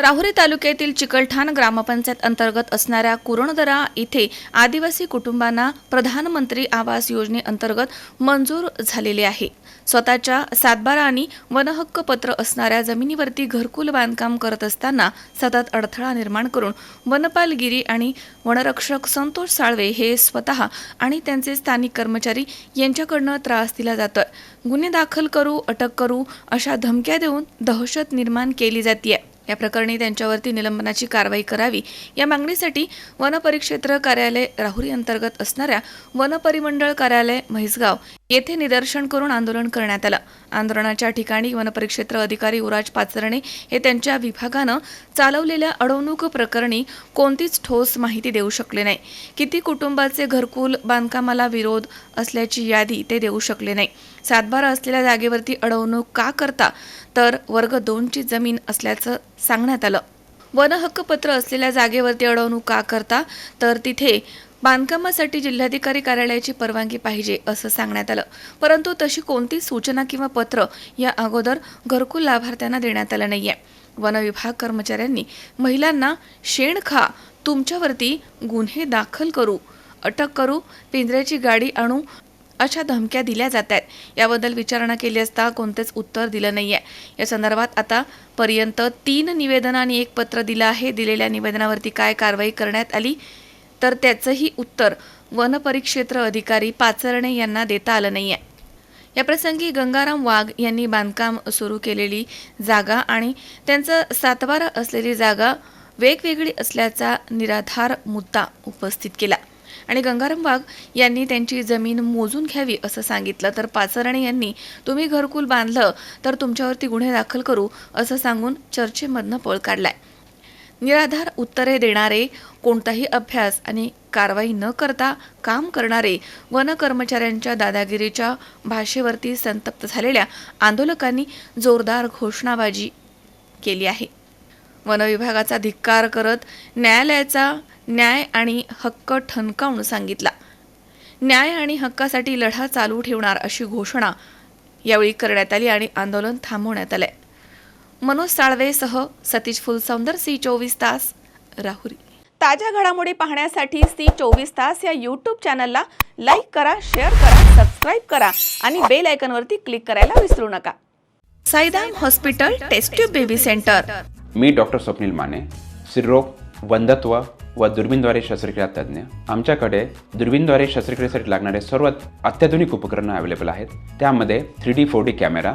राहुरी तालुक्यातील चिकलठाण ग्रामपंचायत अंतर्गत असणाऱ्या कुरणदरा इथे आदिवासी कुटुंबांना प्रधानमंत्री आवास योजनेअंतर्गत मंजूर झालेले आहे. स्वतःच्या सातबारा आणि वनहक्क पत्र असणाऱ्या जमिनीवरती घरकुल बांधकाम करत असताना सतत अडथळा निर्माण करून वनपालगिरी आणि वनरक्षक संतोष साळवे हे स्वतः आणि त्यांचे स्थानिक कर्मचारी यांच्याकडनं त्रास दिला जातोय. गुन्हे दाखल करू अटक करू अशा धमक्या देऊन दहशत निर्माण केली जाते या प्रकरणी त्यांच्यावरती निलंबनाची कारवाई करावी. या मागणीसाठी वनपरिक्षेत्र कार्यालय राहुरी अंतर्गत असणाऱ्या वनपरिमंडळ कार्यालय म्हैसगाव येथे निदर्शन करून आंदोलन करण्यात आलं. आंदोलनाच्या ठिकाणी वनपरिक्षेत्र अधिकारी उराज पाचरणे हे त्यांच्या विभागानं चालवलेल्या अडवणूक प्रकरणी कोणतीच ठोस माहिती देऊ शकले नाही. किती कुटुंबाचे घरकुल बांधकामाला विरोध असल्याची यादी ते देऊ शकले नाही. सातबारा असलेल्या जागेवरती अडवणूक का करता? तर वर्ग दोनची जमीन असल्याचं सांगण्यात आलं. वनहक्कपत्र असलेल्या जागेवरती अडवणूक का करता? तर तिथे बांधकामासाठी जिल्हाधिकारी कार्यालयाची परवानगी पाहिजे असं सांगण्यात आलं. परंतु तशी कोणती सूचना किंवा पत्र या अगोदर घरकुल लाभार्थ्यांना देण्यात आलं नाहीये. वन विभाग कर्मचाऱ्यांनी महिलांना शेण खा तुमच्यावरती गुन्हे दाखल करू अटक करू पिंजऱ्याची गाडी आणू अशा धमक्या दिल्या जात आहेत याबद्दल विचारणा केली असता कोणतेच उत्तर दिलं नाही आहे या संदर्भात आता पर्यंत तीन निवेदन आणि एक पत्र दिलं आहे. दिलेल्या निवेदनावरती काय कारवाई करण्यात आली? तर त्याचंही उत्तर वनपरिक्षेत्र अधिकारी पाचरणे यांना देता आलं नाही आहे याप्रसंगी गंगाराम वाघ यांनी बांधकाम सुरू केलेली जागा आणि त्यांचं सातबारा असलेली जागा वेगवेगळी असल्याचा निराधार मुद्दा उपस्थित केला. आणि गंगाराम वाघ यांनी त्यांची जमीन मोजून घ्यावी असं सांगितलं. तर पाचरणे यांनी तुम्ही घरकुल बांधलं तर तुमच्यावरती गुन्हे दाखल करू असं सांगून चर्चेमधनं पळ काढलाय. निराधार उत्तरे देणारे कोणताही अभ्यास आणि कारवाई न करता काम करणारे वन कर्मचाऱ्यांच्या दादागिरीच्या भाषेवरती संतप्त झालेल्या आंदोलकांनी जोरदार घोषणाबाजी केली आहे. वनविभागाचा धिक्कार करत न्यायालयाचा न्याय आणि हक्क ठणकावून सांगितला. न्याय आणि हक्कासाठी लढा चालू ठेवणार अशी घोषणा यावेळी करण्यात आली आणि आंदोलन थांबवण्यात आलंय. मनोज साळवेसह सतीश फुलसौंदर सी चोवीस तास राहुरी. ताज्या घडामोडी पाहण्यासाठी सी चोवीस तास या यूट्यूब चॅनलला लाईक करा शेअर करा सबस्क्राईब करा आणि बेल आयकॉनवरती क्लिक करायला विसरू नका. Saidam hospital test tube baby centre. मी डॉक्टर स्वप्नील माने स्त्रीरोग वंधत्व व दुर्बीनद्वारे शस्त्रक्रिया तज्ज्ञ. आमच्याकडे दुर्बीनद्वारे शस्त्रक्रियेसाठी लागणारे सर्व अत्याधुनिक उपकरणं अवेलेबल आहेत. त्यामध्ये three D four D camera